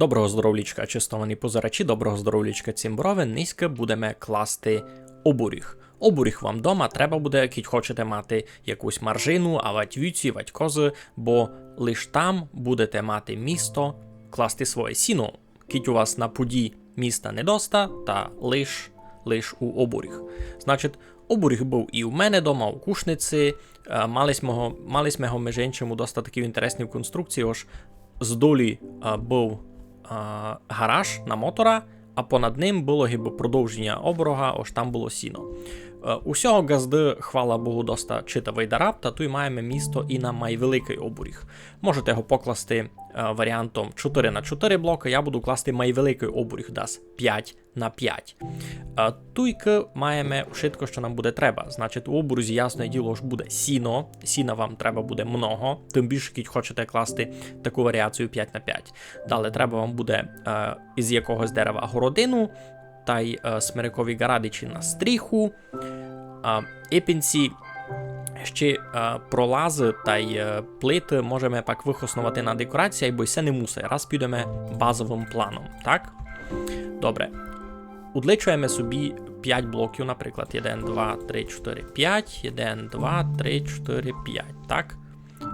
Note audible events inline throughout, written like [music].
Доброго здоровлічка, чистовані позирачі, доброго здоровлічка цімброви, низько будемо класти обуріг. Обуріг вам вдома треба буде, кіть хочете мати якусь маржину, а вать віці, вать кози, бо лиш там будете мати місто класти своє сіно. Кіть у вас на пуді міста недоста, та лиш, лиш у обуріг. Значить, обуріг був і у мене дома, у кушниці. Мали мали smo між іншим у доста такій інтересній конструкції, ож з долі е, був гараж на мотора, а понад ним було гібопродовження оборога, ось там було сіно. Е, Усього газди, хвала Богу, доста читавий дараб, та тут маємо місто і на майвеликий обуріг. Можете його покласти е, варіантом 4 на 4 блоки, я буду класти майвеликий обуріг, дас 5 на 5. Е, Туйки маємо швидко, що нам буде треба. Значить, у обурзі, ясне діло, ж буде сіно. Сіна вам треба буде много, тим більше, якщо хочете класти таку варіацію 5 на 5. Далі треба вам буде із якогось дерева городину, та й е, смирикові гарадичі на стріху. Епінці ще пролази та й плити можемо пак вихоснувати на декорації, бо це не мусить. Раз підемо базовим планом, так? Добре. Удличуємо собі 5 блоків, наприклад, 1, 2, 3, 4, 5, 1, 2, 3, 4, 5, так?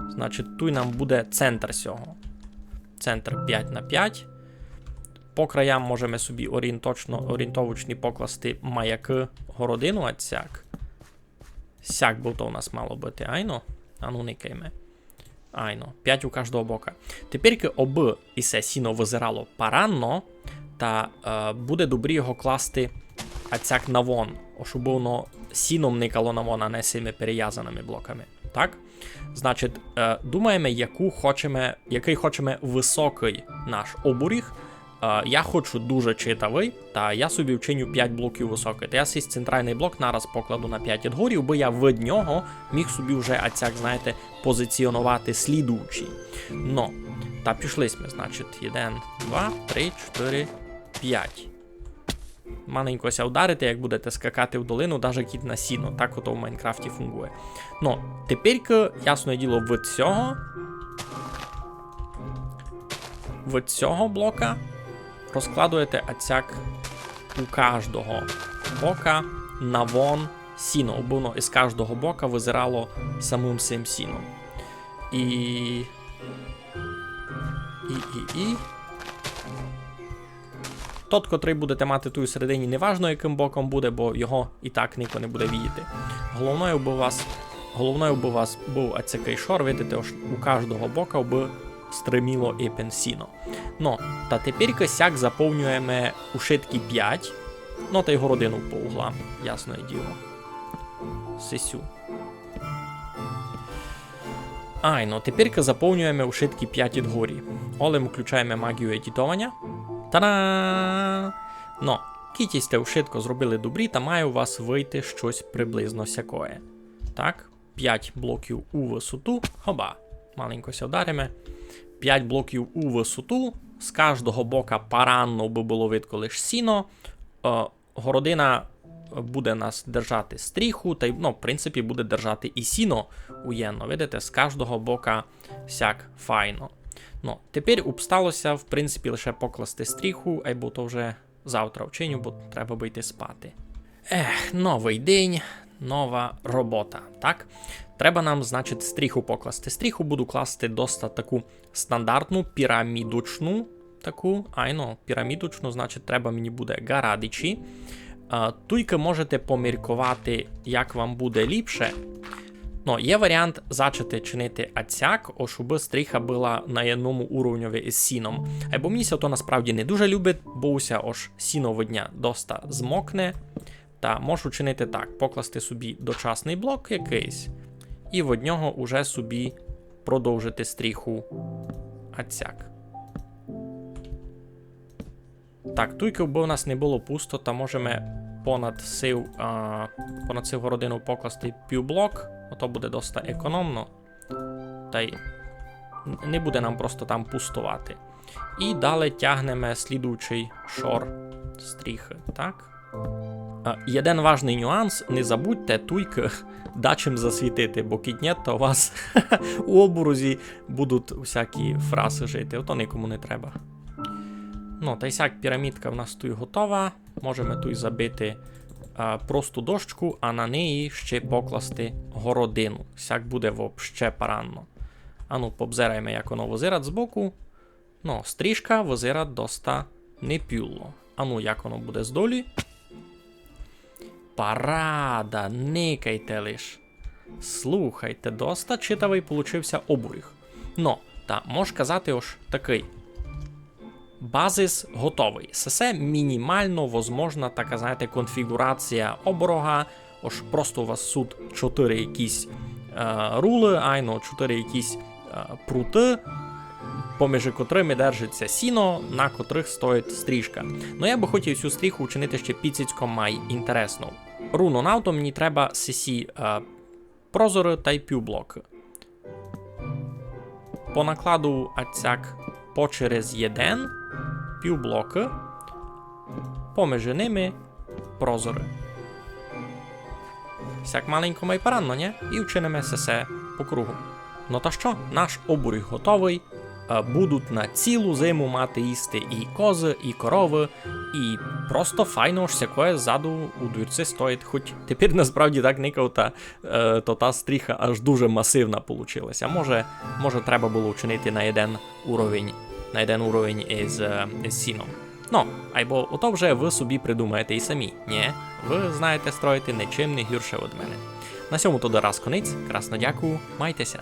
Значить, тут нам буде центр цього. Центр 5 на 5. По краям можемо собі орієнтовочно, орієнтовочні покласти маяки городину, а цяк. Сяк би то у нас мало бути, айно? А ну. Айно, 5 у кожного бока. Тепер, оби і се сіно визирало паранно, та е, буде добрі його класти ацяк на вон, щоб воно сіном никало на вон, а не цими перев'язаними блоками. Так? Значить, е, думаємо, яку хочемо, який хочемо високий наш обуріг. Е, я хочу дуже читавий, та я собі вчиню 5 блоків високий. Та я свій центральний блок нараз покладу на 5 відгорів, бо я від нього міг собі вже ацяк, знаєте, позиціонувати слідуючий. Ну, та пішли ми, значить, 1, 2, 3, 4, 5. Маленько ся як будете скакати в долину, навіть кіт на сіно. Так ото в Майнкрафті фунгує. Ну, тепер, ясне діло, від цього. Від цього блока розкладуєте ацяк у кожного бока на вон сіно. Бо воно із кожного бока визирало самим цим сіном. І. І, і, і. Тот, котрий будете мати ту середині, неважно яким боком буде, бо його і так ніхто не буде видіти. Головною би вас, головною би вас був оцякий шор, видите, у кожного бока би стриміло і пенсіно. Ну, та тепер косяк заповнюємо у шитки 5, ну та й городину по углам, ясне діло. Сесю. Ай, ну тепер заповнюємо у шитки 5 відгорі. Олем включаємо магію едітування. Та-да! Ну, кіті сте швидко зробили добрі, та має у вас вийти щось приблизно сякое. Так, 5 блоків у висоту. Хоба. Маленько ся вдаримо. 5 блоків у висоту. З кожного бока паранно би було видко лише сіно. Е, городина буде нас держати стріху, та й, ну, в принципі, буде держати і сіно уєнно. Видите, з кожного бока сяк файно. Ну, тепер обсталося, в принципі, лише покласти стріху, або то вже завтра вчиню, бо треба би йти спати. Ех, новий день, нова робота. Так? Треба нам, значить, стріху покласти. Стріху буду класти доста таку стандартну пірамідочну. Таку, айно, пірамідочну, значить, треба мені буде гарадичі. Туйки можете поміркувати, як вам буде ліпше. Ну, є варіант зачати чинити ацяк, о, щоб стріха була на одному уровневі із сіном. Або мені то насправді не дуже любить, бо уся ож сіно видня доста змокне. Та можу чинити так: покласти собі дочасний блок якийсь, і в нього уже собі продовжити стріху ацяк. Так, туйки, бо у нас не було пусто, та можемо понад сив, а, понад сив городину покласти півблок. Ото буде доста економно. Та й не буде нам просто там пустувати. І далі тягнемо слідуючий шор стріхи. Так? Є один важний нюанс: не забудьте туйки [laughs] дачим засвітити, бо кітнєт, то у вас [laughs] у оборозі будуть всякі фраси жити. Ото нікому не треба. Ну, та й сяк пірамідка в нас тут готова. Можемо тут забити а, просту дошку, а на неї ще покласти городину. Сяк буде вообще паранно. Ану, побзираємо, як воно возират збоку. Ну, стрижка возират доста не пюло. Ану, як воно буде здолі. Парада, никайте лиш. Слухайте, доста читавий получився обуріх. Ну, та мож казати ось такий. Базис готовий. Це мінімально возможна така, знаєте, конфігурація оборога. Ось просто у вас тут 4 якісь е, рули, айно 4 якісь е, прути, поміж котрими держиться сіно, на котрих стоїть стрічка. Ну я би хотів цю стріху учинити ще підсіцько май інтересно. Навто мені треба сесі е, прозори та й півблоки. По накладу ацяк по через єден півблоки, поміж ними прозори. Сяк маленько май паранно, ні? І вчинимо все по кругу. Ну та що, наш обурік готовий. Е, Будуть на цілу зиму мати їсти і кози, і корови, і просто файно ж всякое ззаду у двірці стоїть. Хоч тепер насправді так никав, е, то та стріха аж дуже масивна получилася. Може, може треба було вчинити на один уровень, на один уровень із, е, із сіном. Ну, або ото вже ви собі придумаєте і самі. Ні, ви знаєте строїти нічим не гірше від мене. На сьому то раз конець. Красно дякую, майтеся.